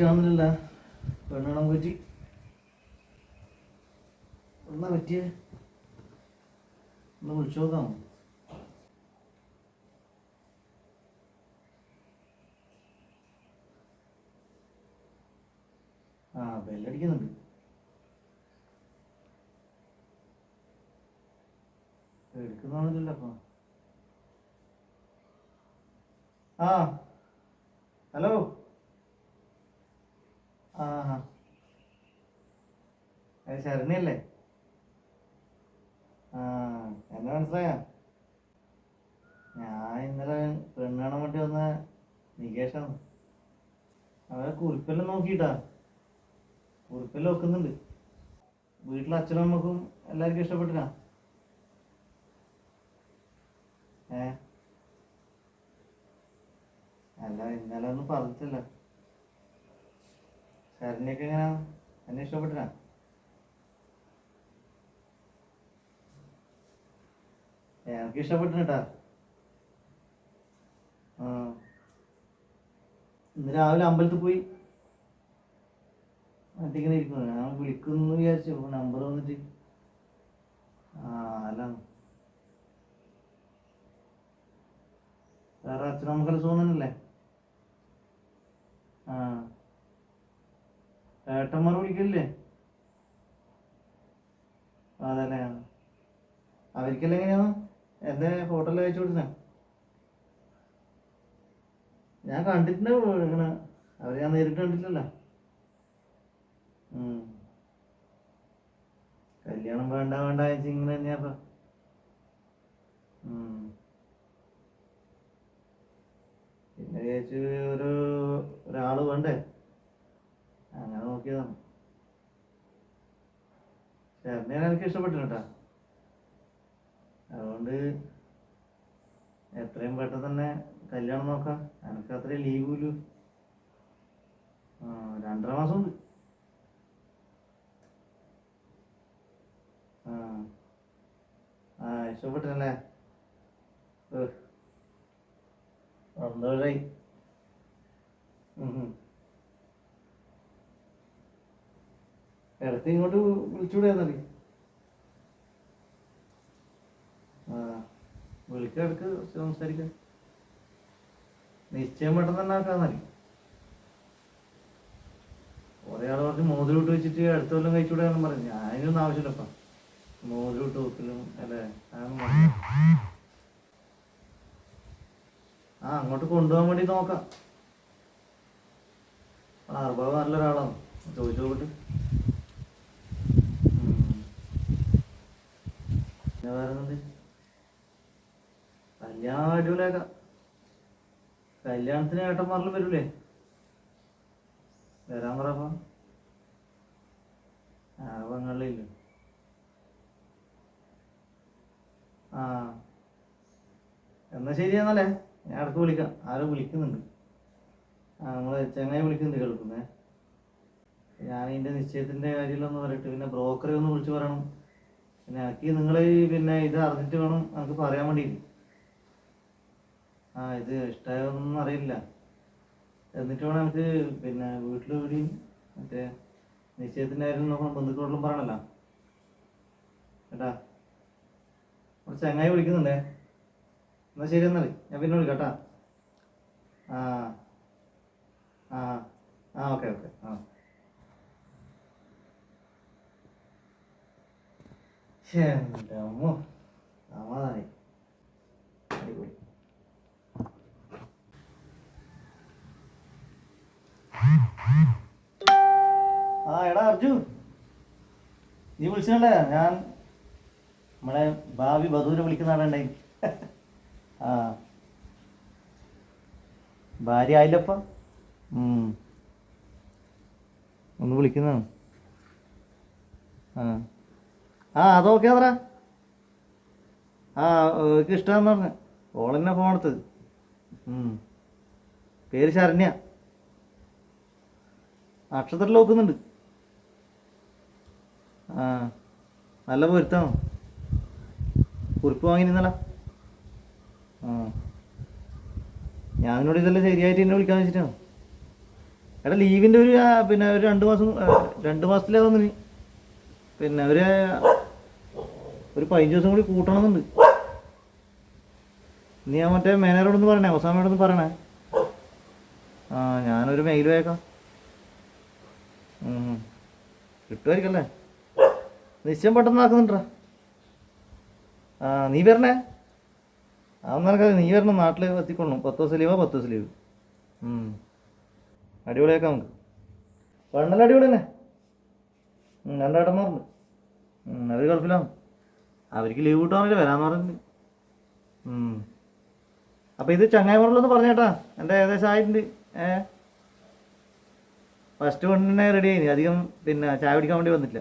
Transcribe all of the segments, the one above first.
വിളിച്ചിട്ട് കാണുന്നില്ല പറ്റി എന്നാ പറ്റിയേ? ഒന്ന് വിളിച്ചു നോക്കാം. ആ ബെല്ലടിക്കുന്നുണ്ട്. എടുക്കുന്നൊന്നുമില്ല അപ്പൊ. ആ ഹലോ? ആ അത് ശരണിയല്ലേ? ആ എന്നെ മനസ്സിലായ? ഞാൻ ഇന്നലെ പെണ്ണാണ് വേണ്ടി വന്ന നികേഷാണ്. അവരെ കുറിപ്പെല്ലാം നോക്കിട്ടാ കുറിപ്പെല്ലാം വെക്കുന്നുണ്ട്. വീട്ടിലെ അച്ഛനും അമ്മക്കും എല്ലാവർക്കും ഇഷ്ടപ്പെട്ടിട്ടാ. ഏ? അല്ല ഇന്നലെ ഒന്നും പറഞ്ഞിട്ടില്ല. ശരണ്യൊക്കെ എങ്ങനെയാ എന്നെ ഇഷ്ടപ്പെട്ടിട്ടാ എനിക്ക് ഇഷ്ടപ്പെട്ടിട്ടാ ഇന്ന് രാവിലെ അമ്പലത്തിൽ പോയി. എന്നിട്ടിങ്ങനെ ഇരിക്കുന്നു. ഞാൻ വിളിക്കുന്നു വിചാരിച്ചു. നമ്പർ വന്നിട്ട്. ആ അല്ല. വേറെ അച്ഛനമ്മക്കെല്ലാം സുഖം ആ. ഏട്ടന്മാർ വിളിക്കില്ലേ അതല്ലേ. അവർക്കെല്ലാം എങ്ങനെയാണ് എന്റെ ഫോട്ടോയിൽ അയച്ചു കൊടുത്തേ. ഞാൻ കണ്ടിട്ടുണ്ട് ഇങ്ങനെ. അവരെ ഞാൻ നേരിട്ട് കണ്ടിട്ടില്ലല്ലോ. കല്യാണം വേണ്ട വേണ്ട വെച്ച് ഇങ്ങനെ തന്നെയാ. പിന്നെ ചേച്ചി ഒരു ഒരാൾ വേണ്ടേ? നോക്കിയതാണ് ചേട്ടനെ എനിക്ക് ഇഷ്ടപ്പെട്ടു കേട്ടാ. അതുകൊണ്ട് എത്രയും പെട്ടെന്ന് തന്നെ കല്യാണം നോക്കാം. എനിക്ക് അത്രയും ലീവ് ഇല്ലു ആ രണ്ടര മാസം ഉണ്ട് ആ ഇഷ്ടപ്പെട്ടല്ലേ. സന്തോഷായി ഉം ഉം. ഇടയ്ക്ക് ഇങ്ങോട്ട് വിളിച്ചൂടെ ആ വിളിക്കാം ഇടയ്ക്ക് സംസാരിക്കാം. നിശ്ചയം പെട്ടെന്ന് തന്നെ ആക്കാന്നറി കുറെ ആൾ പറഞ്ഞ് മോതിരിട്ട് വെച്ചിട്ട് അടുത്ത കൊല്ലം കഴിച്ചൂടെ എന്ന് പറഞ്ഞു. ഞാൻ അതിനൊന്നും ആവശ്യമില്ലപ്പാ മോതിരിട്ട് വെക്കലും അല്ലേ? ആ അങ്ങോട്ട് കൊണ്ടുപോകാൻ വേണ്ടി നോക്കാം. അർബാബ് നല്ലൊരാളാണ് ചോദിച്ചു നോക്കട്ടെ. പിന്നെ വേറെ എന്ത് കല്യാണത്തിന് ഏട്ടന്മാരിലും വരൂലേ? വരാൻ പറയപ്പോ ആ എന്നാ ശരി എന്നല്ലേ ഞാൻ ഇടയ്ക്ക് വിളിക്കാം. ആരോ വിളിക്കുന്നുണ്ട്. ആ നമ്മൾ ചെങ്ങായി വിളിക്കുന്നുണ്ട് കേൾക്കുന്നേ. ഞാൻ ഇതിന്റെ നിശ്ചയത്തിന്റെ കാര്യമില്ലെന്ന് പറയട്ടെ പിന്നെ ബ്രോക്കറെ ഒന്ന് വിളിച്ചു പറയണം. പിന്നെ എനിക്ക് നിങ്ങൾ പിന്നെ ഇത് അറിഞ്ഞിട്ട് വേണം നമുക്ക് പറയാൻ വേണ്ടി ആ ഇത് ഇഷ്ടമായൊന്നും അറിയില്ല. എന്നിട്ട് വേണം നമുക്ക് പിന്നെ വീട്ടിൽ കൂടിയും മറ്റേ നിശ്ചയത്തിന്റെ കാര്യം നോക്കണം ബന്ധുക്കളോടും പറയണല്ലോ. കേട്ടാ? കുറച്ച് ചങ്ങായി വിളിക്കുന്നുണ്ടേ. എന്നാ ശരി എന്നാൽ ഞാൻ പിന്നെ വിളിക്കാം കേട്ടാ. ആ ആ ആ ഓക്കെ ഓക്കെ ആ. ആ എടാ അർജു. നീ വിളിച്ചിട്ടുണ്ടേ? ഞാൻ നമ്മളെ ഭാവി ബധൂരെ വിളിക്കുന്ന ആളുണ്ടായി ആ. ഭാര്യ ആയില്ലപ്പ. ഒന്ന് വിളിക്കുന്നതാണ്. ആ. ആ അതൊക്കെ അത്ര ആ എനിക്ക് ഇഷ്ടമെന്ന് പറഞ്ഞു. ഓളെന്നെ ഫോൺ എടുത്തത്? പേര് ശരണ്യ. നക്ഷത്രത്തിൽ നോക്കുന്നുണ്ട്. ആ നല്ല പൊരുത്താണോ കുറിപ്പ് വാങ്ങിയിരുന്നല്ല ആ. ഞാൻ നിന്നോട് ഇതെല്ലാം ശരിയായിട്ട് എന്നെ വിളിക്കാൻ വെച്ചിട്ടാണ് എടാ ലീവിന്റെ ഒരു പിന്നെ ഒരു രണ്ട് മാസം രണ്ട് മാസത്തിലാണ് വന്നിന് പിന്നെ ഒരു ഒരു പതിനഞ്ച് ദിവസം കൂടി കൂട്ടണമെന്നുണ്ട്. നീ ഞാൻ മറ്റേ മേനേജറോടൊന്ന് പറയണേ അവസാനോടൊന്ന് പറയണേ. ആ ഞാനൊരു മെയിൽ അയക്കാം ഉം. കിട്ടുമായിരിക്കല്ലേ? നിശ്ചയം പെട്ടെന്ന് ആക്കുന്നുണ്ടാ? ആ നീ വരണേ? അന്നേരം നീ വരണം നാട്ടിൽ എത്തിക്കൊള്ളണം. പത്ത് ദിവസം ലീവാ പത്ത് ദിവസം ലീവ്. അടിപൊളിയാക്കാം നമുക്ക്. പണ്ടല്ല അടിപൊളി തന്നെ രണ്ടേട്ടന്മാരുണ്ട്. അവർ ഗൾഫിലാണ്. അവർക്ക് ലീവ് കിട്ടുവാണെങ്കിൽ വരാന്ന് പറഞ്ഞു അപ്പൊ അപ്പോൾ ഇത് ചങ്ങായിമുറല്ലെന്ന് പറഞ്ഞേട്ടാ. എന്റെ ഏകദേശം ആയിട്ടുണ്ട്. ഏ? ഫസ്റ്റ് പെണ്ണിനെ റെഡി ആയി അധികം പിന്നെ ചായ പിടിക്കാൻ വേണ്ടി വന്നില്ല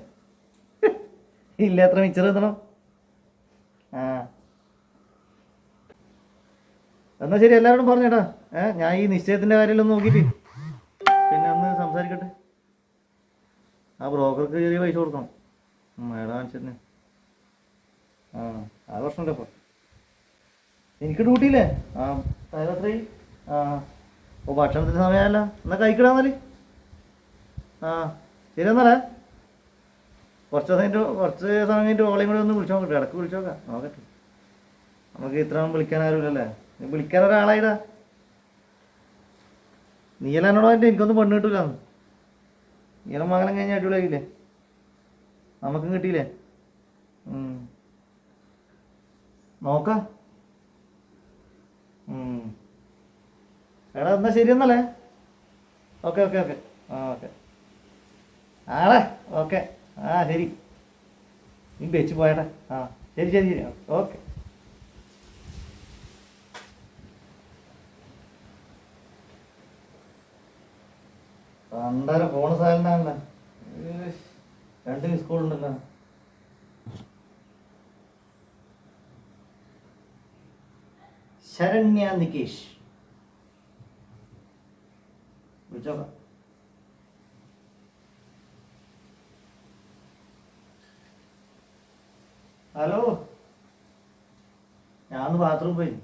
ഇല്ല എത്ര മിച്ചർ എത്തണം? ആ. എന്നാ ശരി എല്ലാവരോടും പറഞ്ഞേട്ടാ. ഏ? ഞാൻ ഈ നിശ്ചയത്തിന്റെ കാര്യമെല്ലാം നോക്കിയിട്ട് പിന്നെ ഒന്ന് സംസാരിക്കട്ടെ. ആ ബ്രോക്കർക്ക് ചെറിയ പൈസ കൊടുക്കണം. അയാളെ കാണിച്ചതിന് ആ ആ പ്രശ്നമുണ്ട് അപ്പോൾ എനിക്ക് ഡ്യൂട്ടിയില്ലേ ആ അത്രയും. ആ ഓ ഭക്ഷണത്തിന് സമയമല്ല എന്നാ എന്നാൽ ആ ശരി എന്നാലേ. കുറച്ച് ദിവസം കുറച്ച് സമയം കഴിഞ്ഞിട്ട് ഓളയും കൂടെ ഒന്ന് വിളിച്ചു നോക്കട്ടെ. ഇടയ്ക്ക് വിളിച്ചു നോക്കാം. നോക്കട്ടെ നമുക്ക് ഇത്ര വിളിക്കാൻ ആരുമില്ലല്ലേ? നീ വിളിക്കാൻ ഒരാളായിടാ. നീയെല്ലാം എന്നോട് പറഞ്ഞിട്ട് എനിക്കൊന്നും പെണ്ണ് കിട്ടൂല നീയെല്ലാം മകനം കഴിഞ്ഞ് അടിപൊളിയായില്ലേ? നമുക്കും കിട്ടിയില്ലേ. നോക്കാം. എടാ എന്നാ ശരി എന്നല്ലേ ഓക്കെ ഓക്കെ ഓക്കെ. ആ ഓക്കെ. ആളെ ഓക്കെ. ആ ശരി. നീ വെച്ച് പോയട്ടെ ആ ശരി ശരി ശരി. ഓക്കെ. പണ്ടാരം ഫോണ് സാധനം രണ്ട് മിസ് കോൾ ഉണ്ടല്ലോ ശരണ്യ നികേഷ്. വിളിച്ചോക്കാം. ഹലോ. ഞാൻ ബാത്റൂം പോയി.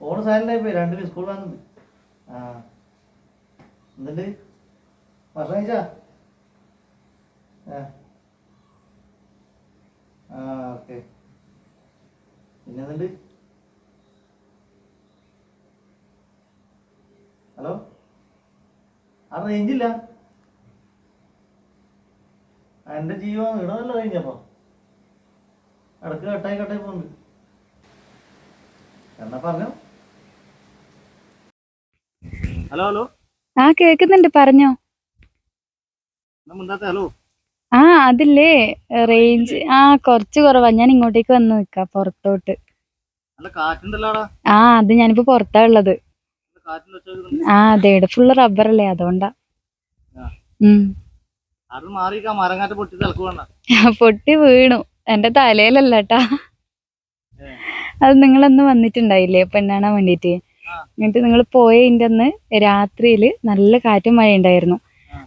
ഫോൺ സൈലന്റായി പോയി. രണ്ട് മിസ് കോൾ വന്നത് ആ. എന്തുണ്ട് ഭക്ഷണം കഴിച്ചാ? ആ. ഓക്കെ പിന്നെ എന്തുണ്ട് ഹലോ ആ റേഞ്ചില്ല എന്റെ ജീവൻ വീണതല്ല റേഞ്ച് അപ്പോൾ ഇടയ്ക്ക് കട്ടായി കട്ടായി പോകുന്നുണ്ട് എന്നാ പറഞ്ഞോ? Hello hello. ആ കേക്കുന്നുണ്ട്. പറഞ്ഞോ. ഹലോ. ആ അതില്ലേ. റേഞ്ച് ആ കുറച്ച് കുറവാ. ഞാൻ ഇങ്ങോട്ടേക്ക് വന്ന് നിക്കാം പുറത്തോട്ട്. നല്ല കാറ്റുണ്ടല്ലോടാ ആ അത് ഞാനിപ്പോ പുറത്താ ഉള്ളത്. ആ അതെ ഫുള്ള് റബ്ബർ അല്ലേ അതുകൊണ്ടാ. പൊട്ടി വീണു. എന്റെ തലയിലല്ല ട്ടാ അത് നിങ്ങളന്ന് വന്നിട്ടുണ്ടായില്ലേ പെണ്ണാണാൻ വേണ്ടിട്ട്? എന്നിട്ട് നിങ്ങൾ പോയതിന്റെ അന്ന് രാത്രിയിൽ നല്ല കാറ്റും മഴ ഉണ്ടായിരുന്നു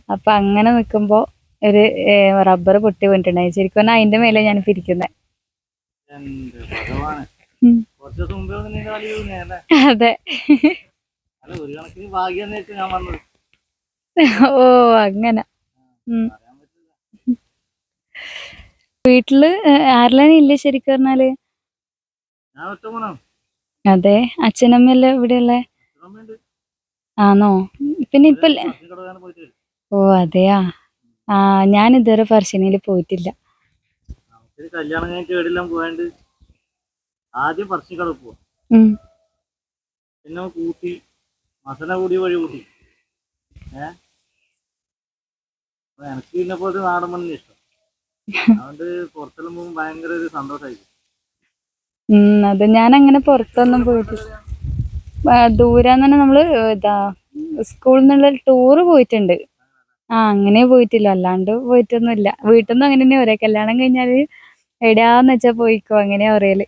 അപ്പൊ അങ്ങനെ നിക്കുമ്പോ ഒരു റബ്ബർ പൊട്ടി വീണിട്ടുണ്ടായി. ശരിക്കും പറഞ്ഞാൽ അതിന്റെ മേലെ ഞാൻ പിരിക്കുന്നത് അതെ. ഓ അങ്ങനെ. വീട്ടിൽ ആരെല്ലാം ഇല്ല ശരിക്ക് പറഞ്ഞാൽ? അതെ അച്ഛനമ്മയല്ലേ ഇവിടെ ഉള്ളേ ആണോ പിന്നെ ഇപ്പൊ. ഓ അതെയാ? ആ ഞാൻ ഇതുവരെ പറശ്ശിനിയിൽ പോയിട്ടില്ല. നമുക്കൊരു കല്യാണം കഴിഞ്ഞിട്ട് എവിടെയെല്ലാം പോയാണ്ട്? ആദ്യം പറശ്ശിക്കട പോവാ. പിന്നെ കൂട്ടി മസന കൂടി വഴി കൂട്ടി. ഏ? എനിക്ക് പിന്നെ പോലത്തെ നാടൻ മണ്ണിന് ഇഷ്ടം. അതുകൊണ്ട് പുറത്തെല്ലാം പോകുമ്പോൾ ഭയങ്കര ഒരു സന്തോഷമായിരിക്കും അത്. ഞാൻ അങ്ങനെ പുറത്തൊന്നും പോയിട്ടില്ല ദൂരം ദൂരാന്ന് തന്നെ നമ്മൾ ഇതാ സ്കൂളിൽ നിന്നുള്ള ടൂറ് പോയിട്ടുണ്ട്. ആ അങ്ങനെ പോയിട്ടില്ല. അല്ലാണ്ട് പോയിട്ടൊന്നുമില്ല. വീട്ടിൽ നിന്ന് അങ്ങനെ തന്നെ പറയാ കല്യാണം കഴിഞ്ഞാൽ എവിടെയാന്ന് വെച്ചാ പോയിക്കോ അങ്ങനെയാ പറയൽ.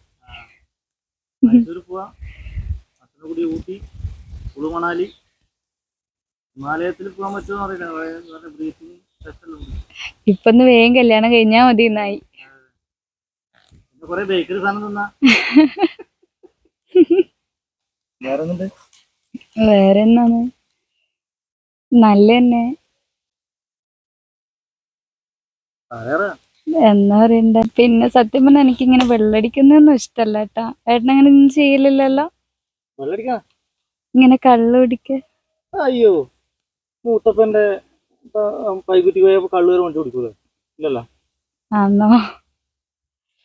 മൈസൂർ മണാലി ഹിമാലയത്തിൽ പോകാൻ പറ്റുമോ അറിയില്ല. ബ്രീത്തിങ് ടെസ്റ്റ് എല്ലാം ഇപ്പൊ വേഗം കല്യാണം കഴിഞ്ഞാ മതി എന്നായി. കൊറേ ബേക്കറി സാധനം തിന്നാ. വേറെ വേറെ എന്നാണ് നല്ല തന്നെ എന്നാ പറയണ്ട. പിന്നെ സത്യം പറഞ്ഞ എനിക്കിങ്ങനെ വെള്ളടിക്കുന്നൊന്നും ഇഷ്ടല്ല ഏട്ടാ ഏട്ടനങ്ങനെ ഒന്നും ചെയ്യലില്ലല്ലോ? വെള്ളടിക്കാം? ഇങ്ങനെ കള്ള് കുടിക്ക അയ്യോ മൂത്തപ്പന്റെ പൈകുറ്റി പോയ കള്ളു വരെ വണ്ടി കുടിക്കൂലേ? ഇല്ലല്ലോ? ആന്നോ?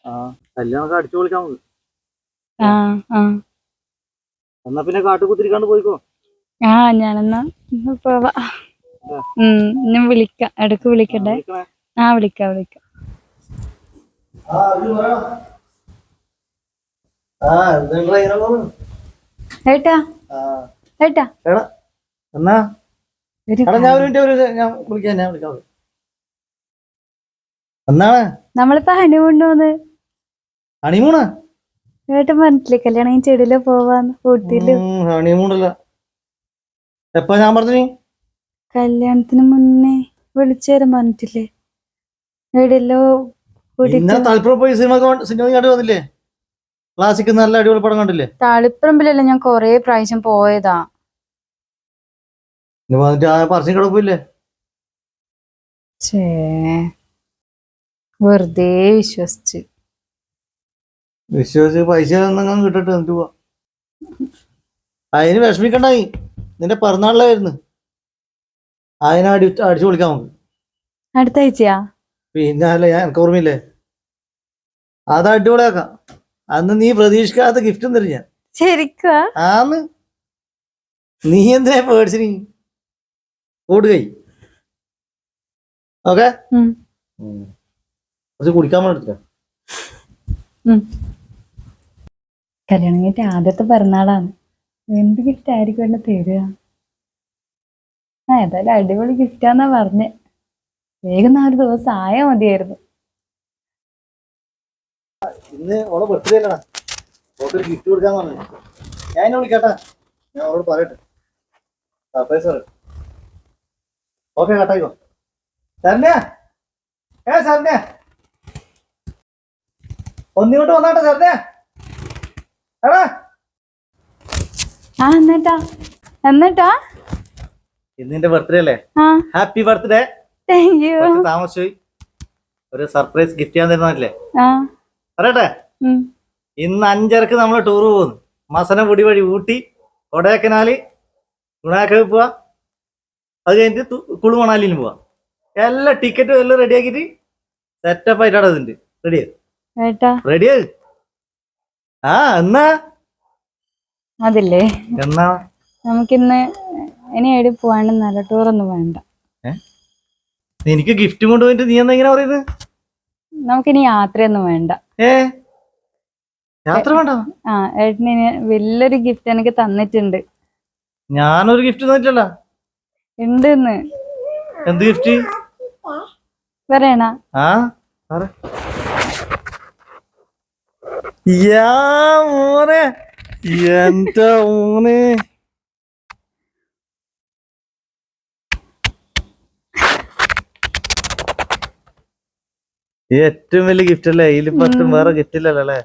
ആ കല്യാണമൊക്കെ അടിച്ചു പൊളിക്കാൻ നമുക്ക് ആ ആ. എന്നാ പിന്നെ കാട്ടുകുത്തിരിക്കാണ്ട് പോയിക്കോ? ആ ഞാനെന്നാ പോവാ. ഉം ഞാൻ വിളിക്കാം. ഇടയ്ക്ക് വിളിക്കട്ടെ. ആ വിളിക്കാം വിളിക്കാം. ആ, ഇത് ഏട്ടാ? എടാ എന്നാ? എടാ ഞാൻ ഒരു മിനിറ്റ് ഒരു ഞാൻ വിളിക്കാം ഞാൻ വിളിക്കാം. എന്നാണ്? നമ്മളിപ്പോ ഹണിമൂണ് ഹണിമൂണ്? ഏട്ടൻ പറഞ്ഞില്ലേ കല്യാണം കഴിഞ്ഞ് ചെടിയിൽ പോവാന്ന് ഊട്ടിയിൽ ഹണിമൂണല്ല. എപ്പാ ഞാൻ പറഞ്ഞു കല്യാണത്തിന് മുന്നേ വിളിച്ചു തരാൻ പറഞ്ഞിട്ടില്ലേ. എവിടെയല്ലോ ഇന്നലെ തളിപ്പുറം പോയി സിനിമ സിനിമ കണ്ടു വന്നില്ലേ? ക്ലാസിക് നല്ല അടിപൊളി പടം കണ്ടില്ലേ? തളിപ്പറമ്പിലല്ലേ ഞാൻ കൊറേ പ്രാവശ്യം പോയതാ. ഇനി വന്നിട്ട് ആ പറശ്ശിനി കിടപ്പില്ലേ ഛേ. വെറുതെ വിശ്വസിച്ച്. വിശ്വസിച്ച് പൈസ എന്തെങ്കിലും കിട്ടട്ടെ എന്നിട്ട് പോവാ അതിന് വിഷമിക്കണ്ടായി. നിന്റെ പിറന്നാളിലെ വരുന്നു അതിനെ അടി അടിച്ചു നമുക്ക്. അടുത്ത ആഴ്ചയാ? പിന്നെ അല്ല ഞാൻ എനിക്ക് ഓർമ്മയില്ലേ? അത് അടിപൊളിയാക്കാം. അന്ന് നീ പ്രതീക്ഷിക്കാത്ത ഗിഫ്റ്റും തരും ഞാൻ. ശരിക്കാ ആന്ന്. നീ എന്തിനാ പേടിച്ചിനി കൂടുകൈ ഓക്കെ. കുറച്ച് കുടിക്കാൻ വേണ്ടി ഉം. കല്യാണം കഴിഞ്ഞിട്ട് ആദ്യത്തെ പിറന്നാളാണ്. എന്ത് ഗിഫ്റ്റ് ആയിരിക്കും എന്നെ തരിക? ആ ഏതായാലും അടിപൊളി ഗിഫ്റ്റാന്നാ പറഞ്ഞേ. വേഗം ആ ഒരു ദിവസം ആയാൽ മതിയായിരുന്നു. ഇന്ന് ഓളെ ബർത്ത്ഡേ അല്ലടാ. ഓക്കൊരു ഗിഫ്റ്റ് കൊടുക്കാന്ന് പറഞ്ഞു. ഞാൻ എന്നെ വിളിക്കാട്ടാ. ഞാൻ അവളോട് പറയട്ടെ. സർപ്രൈസ് പറയട്ടെ. ഓക്കെ കേട്ടായിക്കോ സാറിനെ ഏ സാറിനെ ഒന്നിങ്ങോട്ട് വന്നാട്ടെ സാറിനെ എടാ. ആ എന്നിട്ടാ? എന്നിട്ടാ? ഇന്ന് നിന്റെ ബർത്ത്ഡേ അല്ലേ ഹാപ്പി ബർത്ത്ഡേ താങ്ക് യു കുറച്ച് താമസിച്ചുപോയി ഒരു സർപ്രൈസ് ഗിഫ്റ്റ് ചെയ്യാൻ തരുന്നല്ലേ ആ. പറയട്ടെ? ഇന്ന് അഞ്ചരക്ക് നമ്മൾ ടൂർ പോകുന്നു. മസനപൊടി വഴി ഊട്ടി കൊടൈക്കനാല് ഗുണാക്കൽ പോവാ. അത് കഴിഞ്ഞിട്ട് കുളുമണാലിന് പോവാ. എല്ലാ ടിക്കറ്റും എല്ലാം റെഡി ആക്കിയിട്ട് സെറ്റപ്പ് ആയിട്ടാണ് അതുണ്ട് റെഡി റെഡിയാ റെഡി ആ എന്നാ? അതില്ലേ? എന്നാ? നമുക്കിന്ന് ഇനി എവിടെ ടൂർ ഒന്നും വേണ്ട. എനിക്ക് ഗിഫ്റ്റ് കൊണ്ടുപോയിട്ട് നീ എന്താ ഇങ്ങനെ പറയുന്നത്? നമുക്കിനി യാത്രയൊന്നും വേണ്ട. ഏ? യാത്ര വേണ്ട. ആ ഏട്ടന് വലിയൊരു ഗിഫ്റ്റ് എനിക്ക് തന്നിട്ടുണ്ട്. ഞാനൊരു ഗിഫ്റ്റ് തന്നിട്ടില്ല. ഉണ്ട് എന്ത് ഗിഫ്റ്റ് പറയണ. ആ പറ. യാ മോനെ. എന്റെ മോനെ. ഏറ്റവും വലിയ ഗിഫ്റ്റ് അല്ലേ? ഇതിൽ പറ്റും വേറെ ഗിഫ്റ്റ് ഇല്ലല്ലോ അല്ലേ?